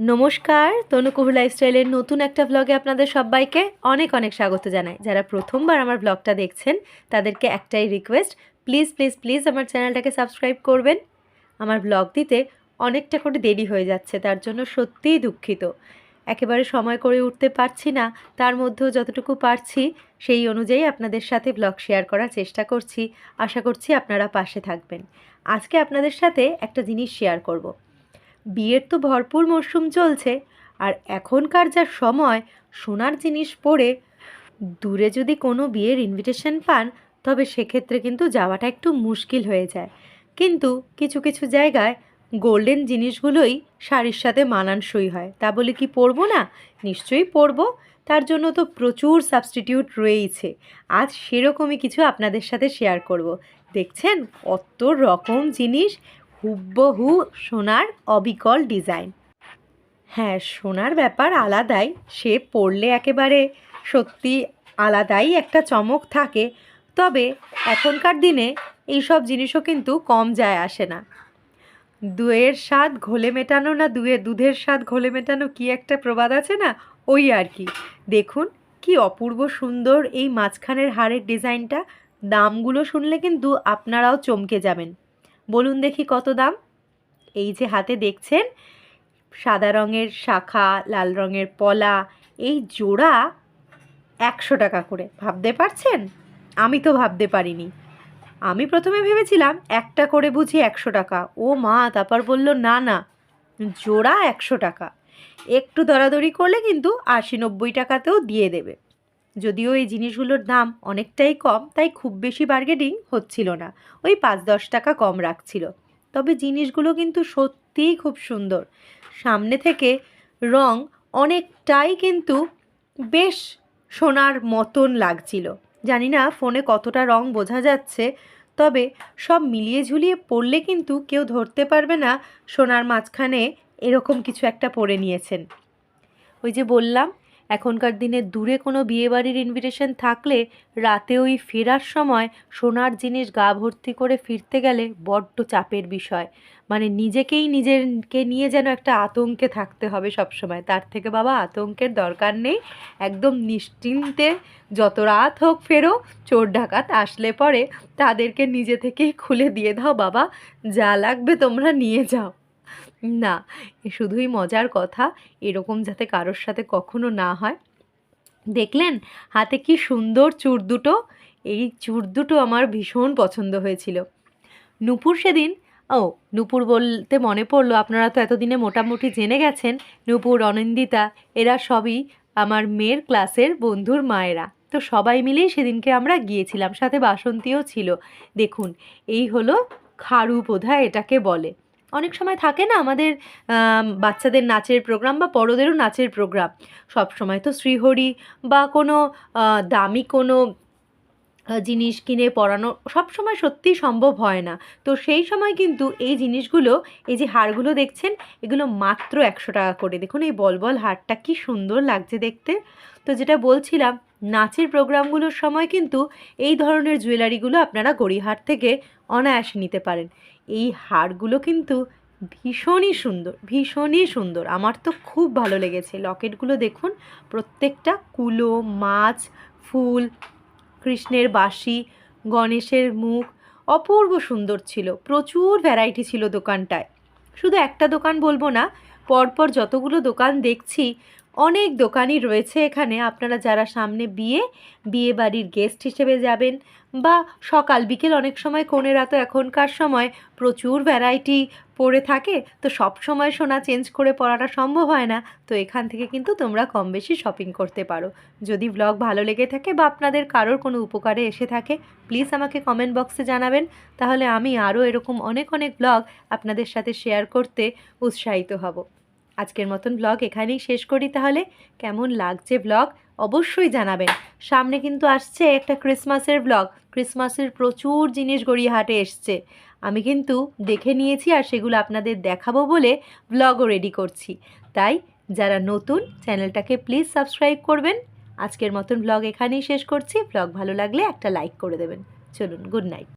নমস্কার তনুকুহু লাইফস্টাইলের নতুন একটা ব্লগে আপনাদের সবাইকে অনেক অনেক স্বাগত জানাই। যারা প্রথমবার আমার ব্লগটা দেখছেন, তাদেরকে একটাই রিকোয়েস্ট প্লিজ প্লিজ প্লিজ আমার চ্যানেলটাকে সাবস্ক্রাইব করবেন। আমার ব্লগ দিতে অনেকটা করে দেরি হয়ে যাচ্ছে, তার জন্য সত্যিই দুঃখিত। একেবারে সময় করে উঠতে পারছি না, তার মধ্যেও যতটুকু পারছি, সেই অনুযায়ী আপনাদের সাথে ব্লগ শেয়ার করার চেষ্টা করছি। আশা করছি আপনারা পাশে থাকবেন। আজকে আপনাদের সাথে একটা জিনিস শেয়ার করব। বিয়ের তো ভরপুর মরশুম চলছে, আর এখনকার যা সময়, সোনার জিনিস পরে দূরে যদি কোনো বিয়ের ইনভিটেশন পান, তবে সেক্ষেত্রে কিন্তু যাওয়াটা একটু মুশকিল হয়ে যায়। কিন্তু কিছু কিছু জায়গায় গোল্ডেন জিনিসগুলোই শাড়ির সাথে মানানসই হয়। তা বলে কি পরবো না? নিশ্চয়ই পরবো। তার জন্য তো প্রচুর সাবস্টিটিউট রয়েইছে। আজ সেরকমই কিছু আপনাদের সাথে শেয়ার করব। দেখছেন? কত রকম জিনিস হুবহু সোনার অবিকল ডিজাইন। হ্যাঁ সোনার ব্যাপার আলাদাই, সে পরলে একেবারে সত্যি আলাদাই একটা চমক থাকে। তবে এখনকার দিনে এই সব জিনিসও কিন্তু কম যায় আসে না। দুয়ের স্বাদ ঘোলে মেটানো না দুয়ে দুধের স্বাদ ঘোলে মেটানো কি একটা প্রবাদ আছে না? ওই আর কি। দেখুন, কি অপূর্ব সুন্দর এই মাঝখানের হাড়ের ডিজাইনটা। দামগুলো শুনলে কিন্তু আপনারাও চমকে যাবেন। বলুন দেখি কত দাম? এই যে হাতে দেখছেন, সাদা রঙের শাখা, লাল রঙের পলা, এই জোড়া একশো টাকা করে। ভাবতে পারছেন? আমি তো ভাবতে পারিনি। আমি প্রথমে ভেবেছিলাম একটা করে বুঝি একশো টাকা। ও মা, তারপর বলল, না না, জোড়া একশো টাকা। একটু দরাদরি করলে কিন্তু আশি নব্বই টাকাতেও দিয়ে দেবে। যদিও এই জিনিসগুলোর দাম অনেকটাই কম, তাই খুব বেশি বার্গেনিং হচ্ছিল না। ওই পাঁচ দশ টাকা কম রাখছিল। তবে জিনিসগুলো কিন্তু সত্যিই খুব সুন্দর। সামনে থেকে রং অনেকটাই কিন্তু বেশ সোনার মতন লাগছিল। জানি না ফোনে কতটা রং বোঝা যাচ্ছে, তবে সব মিলিয়ে ঝুলিয়ে পড়লে কিন্তু কেউ ধরতে পারবে না সোনার মাঝখানে এরকম কিছু একটা পরে নিয়েছেন। ওই যে বললাম এখনকার দিনে দূরে কোনো বিয়েবাড়ির ইনভিটেশন থাকলে রাতে ওই ফেরার সময় সোনার জিনিস গা ভর্তি করে ফিরতে গেলে বড্ড চাপের বিষয়। মানে নিজেকেই নিজেকে নিয়ে যেন একটা আতঙ্কে থাকতে হবে সবসময়। তার থেকে বাবা, আতঙ্কের দরকার নেই। একদম নিশ্চিন্তে যত রাত হোক ফেরো, চোর ডাকাত আসলে পরে তাদেরকে নিজে থেকেই খুলে দিয়ে দাও বাবা। যা লাগবে তোমরা নিয়ে যাও। না শুধুই মজার কথা, এরকম যাতে কারোর সাথে কখনো না হয়। দেখলেন, হাতে কি সুন্দর চুর দুটো? এই চুর দুটো আমার ভীষণ পছন্দ হয়েছিল। নূপুর সেদিন, ও, নূপুর বলতে মনে পড়ল, আপনারা তো এতদিনে মোটামুটি জেনে গেছেন, নূপুর, অনিন্দিতা, এরা সবই আমার মেয়ের ক্লাসের বন্ধুর মায়েরা। তো সবাই মিলেই সেদিনকে আমরা গিয়েছিলাম, সাথে বাসন্তীও ছিল। দেখুন, এই হলো খারু বোধা এটাকে বলে। অনেক সময় থাকে না আমাদের বাচ্চাদের নাচের প্রোগ্রাম বা বড়োদেরও নাচের প্রোগ্রাম সব সময় তো শ্রীহরি বা কোনো দামি কোনো জিনিস কিনে পরানো সব সময় সত্যিই সম্ভব হয় না। তো সেই সময় কিন্তু এই জিনিসগুলো, এই যে হারগুলো দেখছেন, এগুলো মাত্র একশো টাকা করে। দেখুন এই বল বল হারটা কি সুন্দর লাগছে দেখতে। তো যেটা বলছিলাম নাচের প্রোগ্রামগুলোর সময় কিন্তু এই ধরনের জুয়েলারিগুলো আপনারা গড়িহাট থেকে অনায়াসে নিতে পারেন। এই হারগুলো কিন্তু ভীষণই সুন্দর ভীষণই সুন্দর। আমার তো খুব ভালো লেগেছে। লকেটগুলো দেখুন, প্রত্যেকটা কুলো, মাছ, ফুল, কৃষ্ণের বাঁশি, গণেশের মুখ, অপূর্ব সুন্দর ছিল। প্রচুর ভ্যারাইটি ছিল দোকানটায়। শুধু একটা দোকান বলব না, পরপর যতগুলো দোকান দেখছি অনেক দোকানই রয়েছে এখানে। আপনারা যারা সামনে বিয়ে বিয়ে বাড়ির গেস্ট হিসেবে যাবেন বা সকাল, বিকেল অনেক সময় কোনেরা তো এখনকার সময় প্রচুর ভ্যারাইটি পরে থাকে, তো সব সময় সোনা চেঞ্জ করে পরাটা সম্ভব হয় না, তো এখান থেকে কিন্তু তোমরা কম বেশি শপিং করতে পারো। যদি ব্লগ ভালো লেগে থাকে বা আপনাদের কারোর কোনো উপকারে এসে থাকে প্লিজ আমাকে কমেন্ট বক্সে জানাবেন। তাহলে আমি আরও এরকম অনেক অনেক ব্লগ আপনাদের সাথে শেয়ার করতে উৎসাহিত হব। আজকের মতন ব্লগ এখানেই শেষ করি তাহলে। কেমন লাগছে ব্লগ অবশ্যই জানাবেন। সামনে কিন্তু আসছে একটা ক্রিসমাসের ব্লগ ক্রিসমাসের প্রচুর জিনিস গড়িয়াহাটে এসছে। আমি কিন্তু দেখে নিয়েছি আর সেগুলো আপনাদের দেখাবো বলে ব্লগও রেডি করছি। তাই যারা নতুন, চ্যানেলটাকে প্লিজ সাবস্ক্রাইব করবেন। আজকের মতন ব্লগ এখানেই শেষ করছি। ব্লগ ভালো লাগলে একটা লাইক করে দেবেন। চলুন গুড নাইট